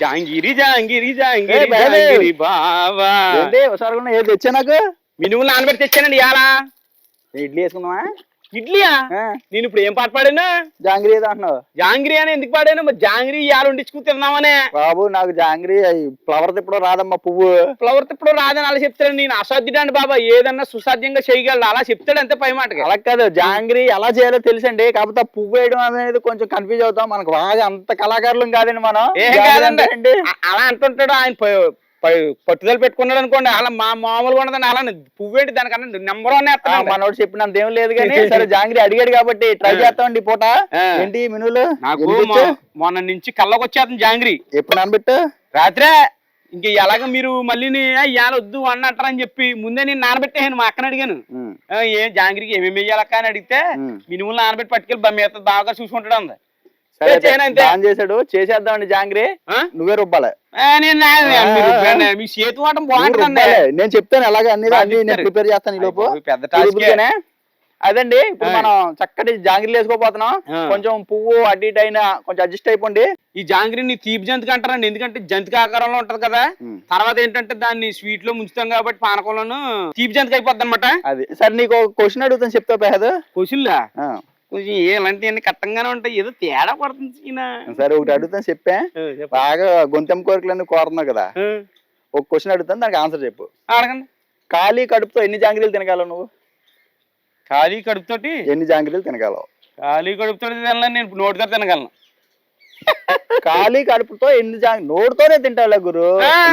జాంగిరి జాంగిరి జాంగిరి బాబే. జాంగిరి బావా. ఒకసారి ఏది తెచ్చా నాకు? మినుములు నానబెట్టి తెచ్చానండి ఇవాళ. ఇడ్లీ వేసుకుందామా? ఇడ్లీయా? నేను ఇప్పుడు ఏం పాట పాడాను? జాంగ్రీ అంటున్నావు. జాంగిరి అని ఎందుకు పాడాను? మరి జాంగిరి ఇవాళ వండించుకు తిన్నామనే బాబు నాకు జాంగ్రీ ఫ్లవర్ తిప్పడం రాదమ్మా పువ్వు. ఫ్లవర్ తిప్పుడు రాదని అలా చెప్తాడు. నేను అసాధ్యుడండి బాబా. ఏదన్నా సుసాధ్యంగా చేయగలడు? అలా చెప్తాడు అంతే పై మాటకి. అలా కాదు. జాంగ్రీ ఎలా చేయాలో తెలుసండి. కాకపోతే పువ్వు వేయడం అనేది కొంచెం కన్ఫ్యూజ్ అవుతాం. మనకు బాగా అంత కళాకారులం కాదండి మనం. అలా అంటుంటాడు ఆయన పట్టుదల పెట్టుకున్నాడు అనుకోండి అలా మా మామూలుగా ఉండదండి. అలా పువ్వేంటి దానికన్నా నెంబర్ వన్ మనోడు చెప్పినంత ఏం లేదు కానీ సరే జాంగ్రీ అడిగాడు కాబట్టి ట్రై చేస్తామండి పూట. ఏంటి మెనూలు? నాకు? మొన్న నుంచి కళ్ళకి వచ్చేస్తుంది జాంగిరి. ఎప్పుడు నానబెట్టు రాత్రే ఇంక ఎలాగ మీరు మళ్ళీ ఇవాళ వద్దు అని అంటారని చెప్పి ముందే నేను నానబెట్టేసాను మా అక్కని అడిగాను. ఏం జాంగిరికి ఏమేమి వేయాలక్క అని అడిగితే. మినుములు నానబెట్టి పట్టుకెళ్ళి మిగతా బాగా చూసుకుంటాడు అంది. సరే చేశాడు చేసేద్దామండి జాంగ్రీ? నువ్వే రుబ్బాలి. మీ చేతి వాటం రుబ్బాలి. నేను చెప్తాను ఎలాగ అన్ని అన్ని నేను. ప్రిపేర్ చేస్తాను ఈ లోపు పెద్ద ఈ టాస్కే. లోపుగానే. అదండి ఇప్పుడు. మనం చక్కటి జాంగ్రీలు వేసుకోపోతున్నాం. కొంచెం పువ్వు అటు ఇటు అయినా కొంచెం అడ్జస్ట్ అయిపోండి ఈ జాంగిరిని తీపి జంతికి అంటారండి ఎందుకంటే జంతిక ఆకారంలో ఉంటది కదా. తర్వాత ఏంటంటే దాన్ని స్వీట్లో ముంచుతాం కాబట్టి పానకంలోను తీపి జంతికి అయిపోద్ది అనమాట అది సరే నీకు క్వశ్చన్ అడుగుతాను చెప్తావు పేహదు కొసిల్లా కొంచెం ఇలాంటివన్నీ కట్టంగానే ఉంటాయి. ఏదో తేడా పడుతుంది. సరే ఒకటి అడుగుతాను చెప్పా. బాగా గొంతెం కోరికలన్నీ కోరుతున్నావు కదా? ఒక క్వశ్చన్ అడుగుతాను దానికి ఆన్సర్ చెప్పు. అడగండి. ఖాళీ కడుపుతో ఎన్ని జాంగ్రీలు తినగలవు నువ్వు? ఖాళీ కడుపుతోటి? ఎన్ని జాంగ్రీలు తినగలవు? ఖాళీ కడుపుతోటి తినలేను నేను నోటితో తినగలను. ఖాళీ కడుపుతో ఎన్ని నోటితోనే తింటావులే గురు.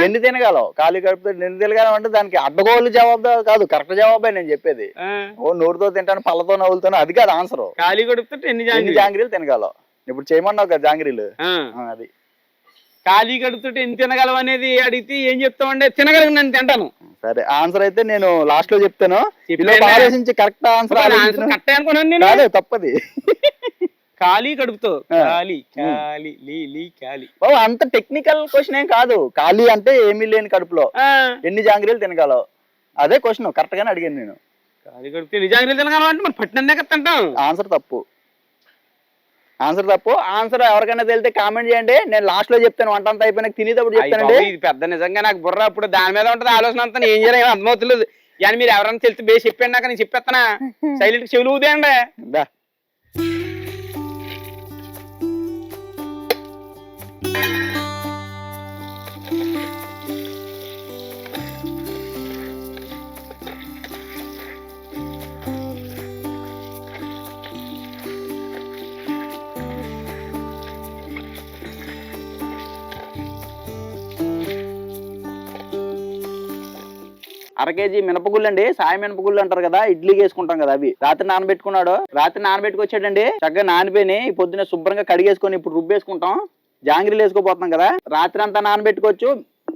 ఎన్ని తినగలవు? ఖాళీ కడుపుతో ఎన్ని తినగలవు అంటే దానికి అడ్డగోలు జవాబు కాదు కరెక్ట్ జవాబే నేను చెప్పేది. ఓ నోటితో తింటాను పళ్ళతో నవ్వులుతాను అది కాదు ఆన్సర్ ఖాళీ కడుపుతోటి ఎన్ని ఎన్ని జాంగిరి జాంగ్రీలు తినగలవు? ఇప్పుడు చేయమన్నావు కదా జాంగ్రీలు. అది. ఖాళీ కడుపుతోటి ఎన్ని తినగలవు అనేది అడిగితే ఏం చెప్తామంటే తినగలను నేను తింటాను. సరే ఆన్సర్ అయితే నేను లాస్ట్లో చెప్తాను. ఆలోచించి కరెక్ట్ ఆన్సర్ కరెక్టే అనుకున్నాను నేను. తప్పది. ఖాళీ కడుపుతో. ఖాళీ ఖాళీ లీ లీ ఖాళీ. బాబు అంత టెక్నికల్ క్వశ్చన్ ఏం కాదు. ఖాళీ అంటే ఏమీ లేని కడుపులో. ఎన్ని జాంగ్రీలు తినగలవు? అదే క్వశ్చన్ కరెక్ట్ గానే అడిగాను నేను. ఖాళీ కడుపుతో ఎన్ని జాంగిరీలు తినగలం అంటే తింటాం. ఆన్సర్ తప్పు. ఆన్సర్ తప్పు. ఆన్సర్ ఎవరికైనా తెలితే కామెంట్ చేయండి. నేను లాస్ట్లో చెప్తాను. వంట అంతా అయిపోయినాక తినేటప్పుడు చెప్తానండి. ఇది పెద్ద నిజంగా నాకు బుర్ర. ఇప్పుడు దాని మీద ఉంటది ఆలోచన అంతా. ఏం చేయాలి? అర్థమవుతలేదు. కానీ మీరు ఎవరైనా తెలిసి బేసి చెప్పండి నాకు నేను చెప్పేస్తానా సైలెంట్ చెవులు ఊదేయండి. అర కేజీ మినపగుళ్ళు అండి సాయ మినపగుళ్ళు అంటారు కదా ఇడ్లీకి వేసుకుంటాం కదా అవి. రాత్రి నానబెట్టుకున్నాడు. రాత్రి నానబెట్టుకొచ్చాడండి చక్కగా నానిపోయి ఈ పొద్దున శుభ్రంగా కడిగేసుకొని ఇప్పుడు రుబ్బేసుకుంటాం. జాంగ్రీలు వేసుకోపోతున్నాం కదా రాత్రి అంతా నానబెట్టుకోవచ్చు.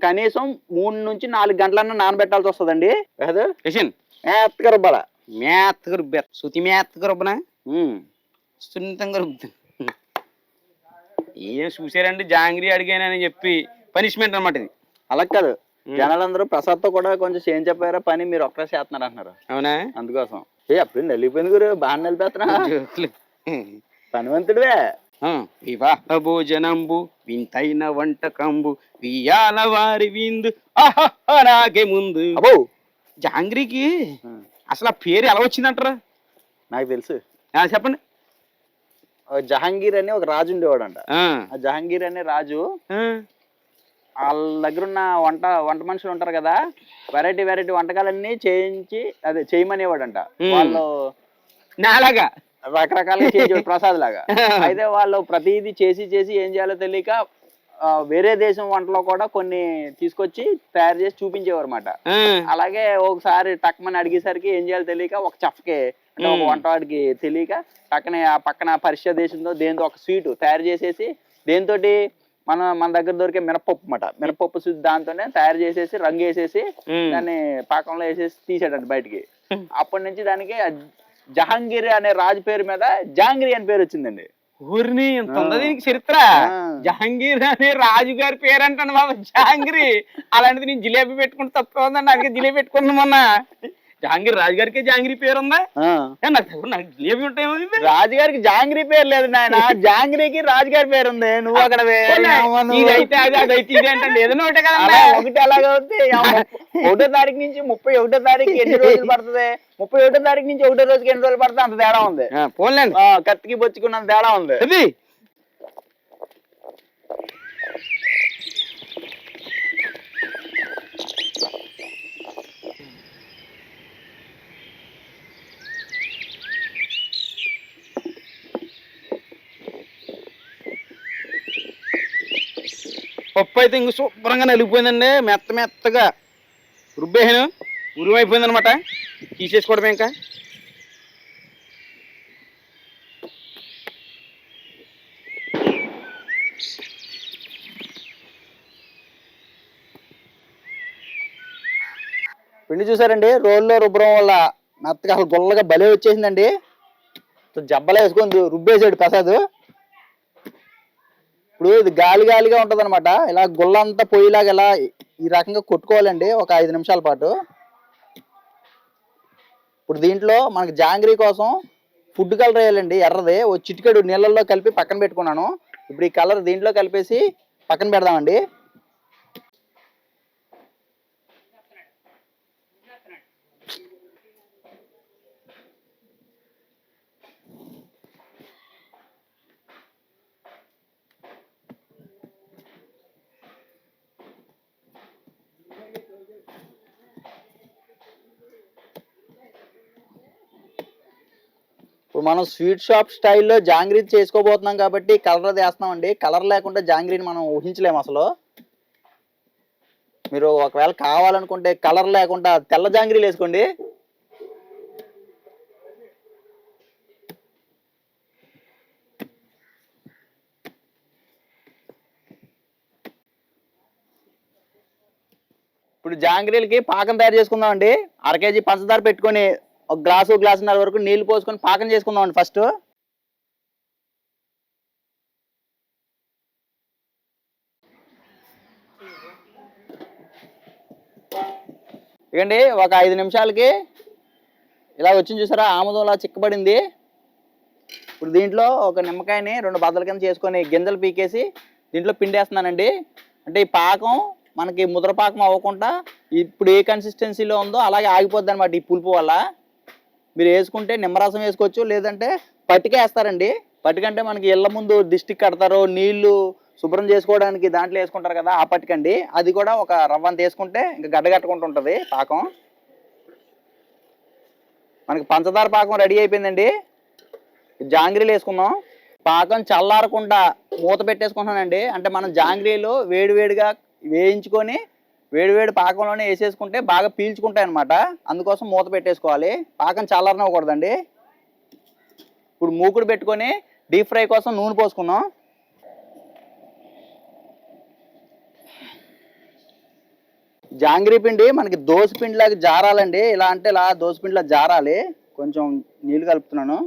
కనీసం మూడు నుంచి నాలుగు గంటలన్నా నానబెట్టాల్సి వస్తుందండి. కాదు కిషన్ రుబ్బాల? మేత్తగా రుబ్బారు శృతి మేత్తగా రుబ్బనా. సున్నితంగా రుబ్బుతుంది ఏం చూసారండి జాంగ్రీ అడిగానని చెప్పి పనిష్మెంట్ అన్నమాట ఇది. అలా కాదు. జనాలందరూ ప్రసాద్తో కూడా కొంచెం చేయం చెప్పారా? పని మీరు ఒక్కరే చేస్తున్నారు అంటున్నారు అవునా? అందుకోసం. ఏ అప్పుడు నలిగిపోయింది గురు బాగా నిలిపేస్తున్నా. పనివంతుడివే. వివాహ భోజనంబు వింతైన వంటకంబు వియాల వారి విందు ఆహా నాకే ముందు. అబ్బో! జాంగ్రీకి అసలు ఆ పేరు ఎలా వచ్చిందంటారా? నాకు తెలుసు. చెప్పండి. జహాంగీర్ అని ఒక రాజు ఉండేవాడంట. ఆ, ఆ జహాంగీర్ అనే రాజు వాళ్ళ దగ్గర ఉన్న వంట వంట మనుషులు ఉంటారు కదా వెరైటీ వెరైటీ వంటకాలన్నీ చేయించి అదే చేయమనేవాడంట. వాళ్ళు నాలాగా రకరకాలుగా చేయించాడు ప్రసాద్ లాగా అయితే వాళ్ళు ప్రతిదీ చేసి చేసి ఏం చేయాలో తెలియక వేరే దేశం వంటలో కూడా కొన్ని తీసుకొచ్చి తయారు చేసి చూపించేవారు అనమాట అలాగే ఒకసారి టక్మని అడిగేసరికి ఏం చేయాలో తెలియక ఒక చఫకే అంటే ఒక. వంటవాడికి తెలియక పక్కనే ఆ పక్కన పర్షియా దేశంలో దేంతో ఒక స్వీట్ తయారు చేసేసి దేంతోటి మన మన దగ్గర దొరికే మినపప్పు అన్నమాట. మినపప్పు స్వీట్ దాంతోనే తయారు చేసేసి రంగు వేసేసి. దాన్ని పాకంలో వేసేసి తీసాడంట బయటికి. అప్పటి నుంచి దానికి జహాంగీర్ అనే రాజు పేరు మీద జాంగిరి అని పేరు వచ్చిందండి. ఊరిని ఇంత. దీనికి చరిత్ర. జహాంగీర్ అనే రాజు గారి పేరు అంటాను బాబు. జహాంగీర్ అలాంటిది నేను జిలేబీ పెట్టుకుంటే తప్ప ఉందండి. అందుకే జిలేబీ పెట్టుకున్నాను జహాంగీర్ రాజుగారికి జాంగిరి పేరు ఉందా నాకు నాకు ఉంటాయేమో ఇవి. రాజుగారికి జాంగ్రీ పేరు లేదు నాయన. జాంగ్రీకి రాజుగారి పేరు ఉంది నువ్వు అక్కడ వే- పోనీ, ఏమో నువ్వు. ఇది అయితే అది అది అయితే ఇది ఏంటండి ఏదైనా ఒకటే కదండి ఒకటి అలాగే అవుతుంది ఒకటో తారీఖు నుంచి ముప్పై ఒకటో తారీఖు ఎన్ని రోజులు పడుతుంది? ముప్పై ఒకటో తారీఖు నుంచి ఒకటో రోజుకి ఎన్ని రోజులు పడుతుంది? అంత తేడా ఉంది. ఆ, కత్తికి బొచ్చుకున్నంత తేడా ఉంది. పప్పు అయితే ఇంక శుభ్రంగా నలిగిపోయిందండి. మెత్త మెత్తగా రుబ్బేసాను. ఉరుమైపోయింది అనమాట తీసేసుకోవడమే ఇంకా. పిండి చూసారండి? రోల్లో రుబ్బరం వల్ల మెత్తగా అసలు గుల్లగా భలే వచ్చేసిందండి. జబ్బలా వేసుకొని రుబ్బేసాడు ప్రసాద్. ఇప్పుడు ఇది గాలి గాలిగా ఉంటది అనమాట ఇలా గుళ్ళంతా పొయ్యిలాగా ఇలా ఈ రకంగా కొట్టుకోవాలండి ఒక ఐదు నిమిషాల పాటు. ఇప్పుడు దీంట్లో మనకి జాంగ్రీ కోసం ఫుడ్ కలర్ వేయాలండి ఎర్రది. ఓ చిటికెడు నీళ్ళల్లో కలిపి పక్కన పెట్టుకున్నాను. ఇప్పుడు ఈ కలర్ దీంట్లో కలిపేసి పక్కన పెడదామండి. ఇప్పుడు మనం స్వీట్ షాప్ స్టైల్లో జాంగ్రీ చేసుకోబోతున్నాం కాబట్టి కలర్ అది వేస్తున్నామండి కలర్ లేకుండా జాంగ్రీని మనం ఊహించలేము అసలు. మీరు ఒకవేళ కావాలనుకుంటే కలర్ లేకుండా తెల్ల జాంగ్రీలు వేసుకోండి. ఇప్పుడు జాంగ్రీలకి పాకం తయారు చేసుకుందాం అండి అర కేజీ పంచదార పెట్టుకొని ఒక గ్లాసు గ్లాసున్నర వరకు నీళ్ళు పోసుకొని పాకం చేసుకుందామండి ఫస్ట్. ఇకండి ఒక ఐదు నిమిషాలకి ఇలా వచ్చింది చూసారా? ఆముదంలా చిక్కబడింది. ఇప్పుడు దీంట్లో ఒక నిమ్మకాయని రెండు బద్దల కింద చేసుకొని గింజలు పీకేసి దీంట్లో పిండేస్తున్నానండి. అంటే ఈ పాకం మనకి ముద్ర పాకం అవ్వకుండా ఇప్పుడు ఏ కన్సిస్టెన్సీలో ఉందో అలాగే ఆగిపోద్ది అనమాట ఈ పులుపు వల్ల. మీరు వేసుకుంటే నిమ్మరసం వేసుకోవచ్చు లేదంటే పట్టిక వేస్తారండి పట్టిక అంటే మనకి ఇళ్ళ ముందు దిష్టికి కడతారు నీళ్ళు శుభ్రం చేసుకోవడానికి దాంట్లో వేసుకుంటారు కదా ఆ పట్టికండి. అది కూడా ఒక రవ్వంత వేసుకుంటే ఇంకా గడ్డ ఉంటుంది పాకం. మనకి పంచదార పాకం రెడీ అయిపోయిందండి. జాంగ్రీలు వేసుకుందాం. పాకం చల్లారకుండా మూత పెట్టేసుకుంటున్నానండి. అంటే మనం జాంగ్రీలు వేడివేడిగా వేయించుకొని వేడివేడి పాకంలోనే వేసేసుకుంటే బాగా పీల్చుకుంటాయి అనమాట అందుకోసం మూత పెట్టేసుకోవాలి. పాకం చల్లారనివ్వకూడదండి ఇప్పుడు మూకుడు పెట్టుకొని డీప్ ఫ్రై కోసం నూనె పోసుకుందాం. జాంగ్రీ పిండి మనకి దోశ పిండిలాగా జారాలండి. ఇలా అంటే ఇలా దోశ పిండిలా జారాలి. కొంచెం నీళ్ళు కలుపుతున్నాను.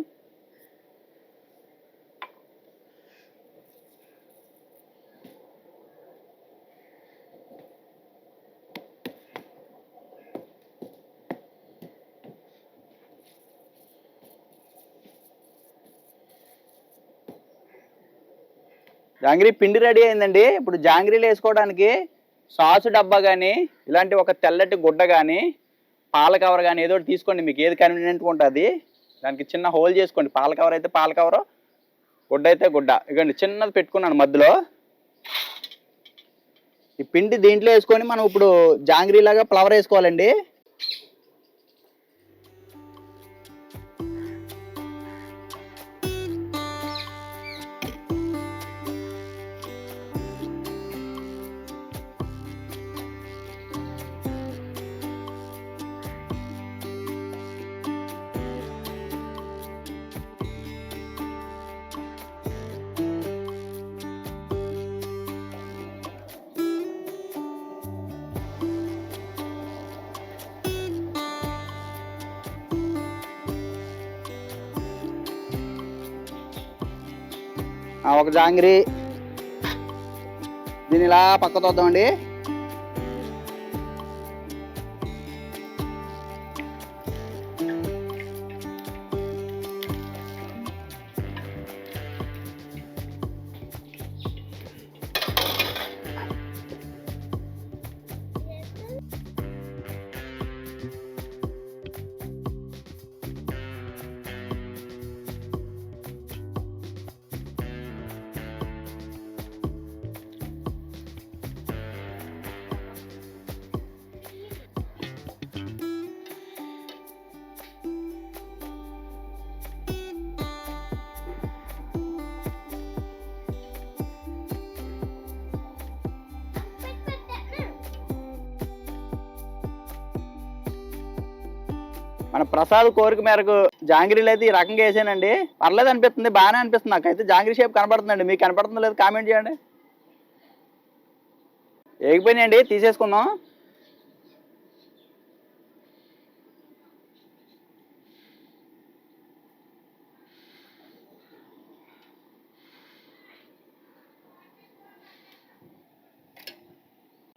జాంగ్రీ పిండి రెడీ అయిందండి. ఇప్పుడు జాంగ్రీలు వేసుకోవడానికి సాసు డబ్బా కానీ ఇలాంటి ఒక తెల్లటి గుడ్డ కానీ పాల కవర్ కానీ ఏదో ఒకటి తీసుకోండి. మీకు ఏది కన్వీనియంట్గా ఉంటుంది దానికి చిన్న హోల్ చేసుకోండి. పాల కవర్ అయితే పాల కవర్ గుడ్డ అయితే గుడ్డ. ఇకండి చిన్నది పెట్టుకున్నాను మధ్యలో. ఈ పిండి దీంట్లో వేసుకొని మనం ఇప్పుడు జాంగ్రీ లాగా ఫ్లవర్ వేసుకోవాలండి. ఒక జాంగ్రీ. దీన్ని ఇలా పక్కకు వద్దామండి మన ప్రసాద్ కోరిక మేరకు జాంగ్రీలు అయితే ఈ రకంగా వేసానండి. పర్లేదు అనిపిస్తుంది బాగానే అనిపిస్తుంది నాకైతే. జాంగ్రీ షేప్ కనపడుతుందండి. మీకు కనపడుతుందో లేదు కామెంట్ చేయండి. ఏగిపోయినాయండి తీసేసుకుందాం.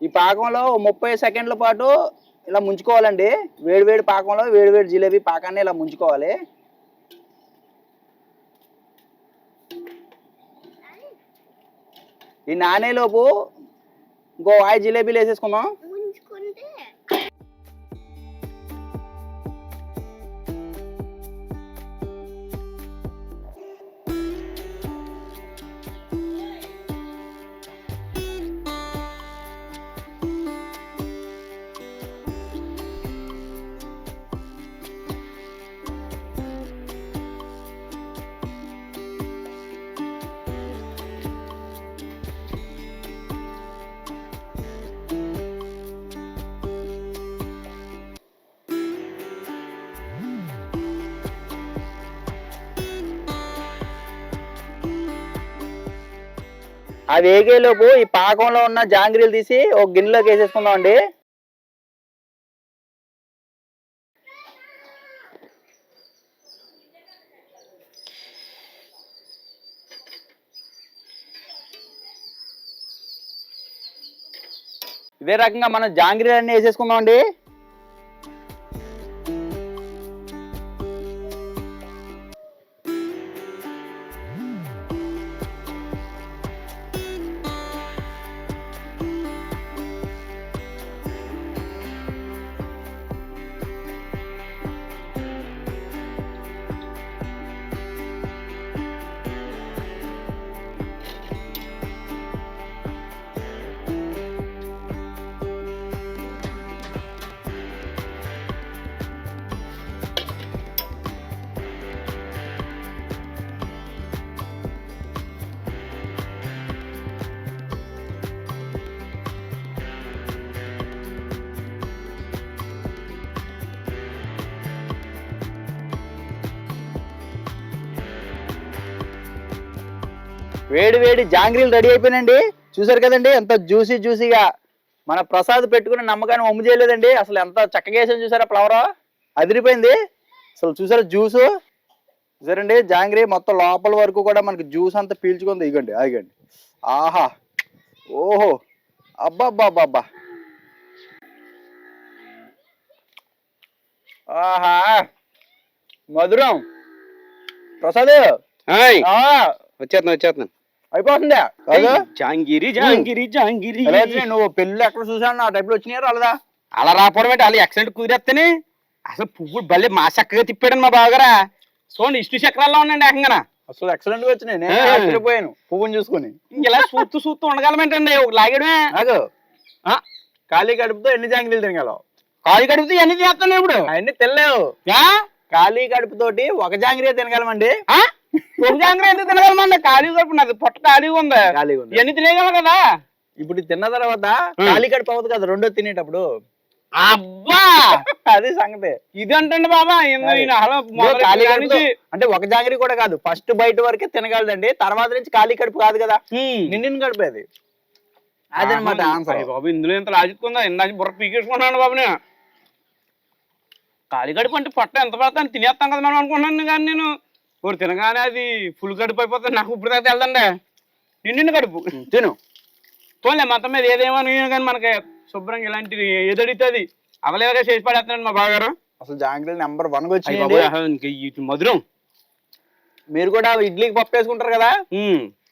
ఈ పాకంలో ముప్పై సెకండ్ల పాటు ఇలా ముంచుకోవాలండి. వేడి వేడి పాకంలో వేడి వేడి జిలేబీ పాకాన్ని ఇలా ముంచుకోవాలి. ఈ నానేలోపు ఇంకో వాయి జిలేబీలు వేసేసుకుందాం. ఆ వేగేలోపు ఈ పాకంలో ఉన్న జాంగ్రీలు తీసి ఒక గిన్నెలోకి వేసేసుకుందాం అండి ఇదే రకంగా మనం జాంగ్రీలన్నీ వేసేసుకుందాం అండి వేడి వేడి జాంగ్రీలు రెడీ అయిపోయినండి చూసారు కదండి ఎంత జ్యూసీ జ్యూసీగా. మన ప్రసాద్ పెట్టుకునే నమ్మకాన్ని ఒమ్ము చేయలేదండి. అసలు ఎంత చక్కగా వేసాను చూసారా ఫ్లవర్? అదిరిపోయింది. అసలు చూసారా జ్యూసు? చూసారండి జాంగ్రీ మొత్తం లోపల వరకు కూడా మనకి జ్యూస్ అంతా పీల్చుకుంది. ఇగండి ఆగండి ఆహా. ఓహో. అబ్బా ఆహా. మధురం. ప్రసాద్. హాయ్. ఆ, వచ్చేస్తున్నాను వచ్చేస్తున్నాను అయిపోతుందా. కాదు? జాంగిరి జాంగిరి జాంగిరి? నువ్వు పెళ్ళి ఎక్కడ చూసాను ఆ టైప్లో వచ్చినాయా రాలేదా? అలా రాపోవడం ఏంటి? వాళ్ళు ఎక్సలెంట్ కుదిరేస్తేనే? అసలు పువ్వులు భలే మా చక్కగా తిప్పాడు మా బావగారా. చూడండి ఇష్ట చక్రాల్లో ఉండండి ఏకంగా అసలు ఎక్సలెంట్గా వచ్చినాయి. నేను. ఆశ్చర్యపోయాను పువ్వుని చూసుకొని. ఇలా చూస్తూ చూస్తూ ఉండగలమేంటండి ఒక లాగడమే ఆ, ఖాళీ కడుపుతో ఎన్ని జాంగిలీలు తినగలవు కాలు కడిగితే అన్ని చేస్తాను ఇప్పుడు? అవన్నీ తినలేవు. ఆ? ఖాళీ కడుపుతోటి ఒక జాంగిరీ తినగలమండి. ఆ? ఒక జాంగ్రీ ఎందుకు తినగలమండి ఖాళీ కడుపు నాది పొట్ట ఖాళీగా ఉంది. ఖాళీగా ఉంది. ఇవన్నీ తినేయగలం కదా? ఇప్పుడు తిన్న తర్వాత. ఖాళీ కడుపు అవ్వదు కదా రెండో తినేటప్పుడు. అబ్బా! అది సంగతి. ఇది అంటే బాబా ఖాళీ అంటే ఒక జాంగిరీ కూడా కాదు ఫస్ట్ బయట వరకే తినగలదండి తర్వాత నుంచి ఖాళీ కడుపు కాదు కదా. నిండిన కడుపు అది. అదనమాట ఆన్సర్. బాబు ఇందులో ఎంత లాజిక్ ఉందా ఇందాక బుర్ర పీకేసుకున్నాను బాబు నేను. ఖాళీ కడుపు అంటే పొట్ట ఎంత పడతాను తినేస్తాం కదా మనం అనుకున్నాను కానీ నేను. ఒకటి తినగానే అది ఫుల్ కడుపు అయిపోతుంది. నాకు ఇప్పుడు దాకా వెళ్దండి నిండిన కడుపు. తిను. పోలే మొత్తం మీద ఏదేమని కానీ మనకి శుభ్రంగా ఇలాంటివి ఏదడితే అది అవలేవగా చేసి పడేస్తున్నాడు మా బావగారు. అసలు జాంగిరీ నెంబర్ వన్ వచ్చి మధురం. మీరు కూడా ఇడ్లీకి పప్పు వేసుకుంటారు కదా?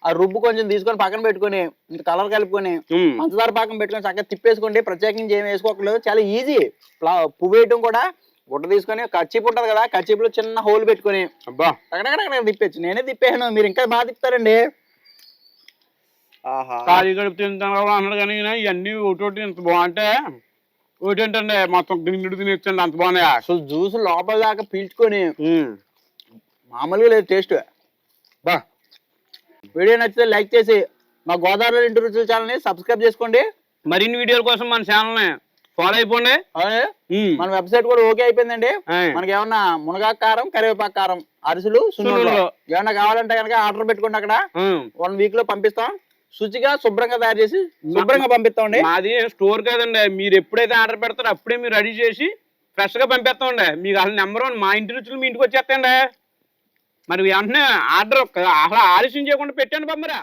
ఆ రుబ్బు కొంచెం తీసుకొని పక్కన పెట్టుకొని ఇంత కలర్ కలుపుకొని. పంచదార పాకం పెట్టుకొని చక్కగా తిప్పేసుకోండి. ప్రత్యేకించి ఏం వేసుకోకలేదు చాలా ఈజీ పువ్వు వేయటం కూడా గుడ్డ తీసుకొని కచ్చిప్ ఉంటది కదా కచ్చిప్లో చిన్న హోల్ పెట్టుకొని అబ్బా. అక్కడక్కడ తిప్పచ్చు నేనే తిప్పాను మీరు ఇంకా బాగా తిప్పుతారండి. ఆహా. ఖాళీ గడుపు తింటాను కదా అన్నాడు కానీ ఇవన్నీ ఒకటి ఒకటి ఇంత బాగుంటే ఒకటి ఏంటంటే మొత్తం గిన్నెడు తినేచ్చండి అంత బాగున్నాయా? అసలు జ్యూస్ లోపల దాకా పీల్చుకొని. మామూలుగా లేదు టేస్ట్. బా. వీడియో నచ్చితే లైక్ చేసి మా గోదావరి ఇంటి రుచుల ఛానల్ని సబ్స్క్రైబ్ చేసుకోండి. మరిన్ని వీడియోల కోసం మన ఛానల్ని ఫాలో అయిపోండి. మన వెబ్సైట్ కూడా ఓకే అయిపోయిందండి. మనకి ఏమన్నా మునగాకు కారం కరివేపాకు కారం అరిసెలు సున్నుండలు. ఏమన్నా కావాలంటే కనుక ఆర్డర్ పెట్టుకోండి అక్కడ. వన్ వీక్లో పంపిస్తాం. శుచిగా శుభ్రంగా తయారు చేసి శుభ్రంగా పంపిస్తామండి. మాది స్టోర్ కాదండి. మీరు ఎప్పుడైతే ఆర్డర్ పెడతారో అప్పుడే మీరు రెడీ చేసి ఫ్రెష్గా పంపిస్తామండి. మీకు అసలు నెంబర్ వన్ మా ఇంటి రుచులు మీ ఇంటికి వచ్చేస్తాయండి. మరి వెంటనే ఆర్డర్ అసలు ఆలస్యం చేయకుండా పెట్టండి పంపరా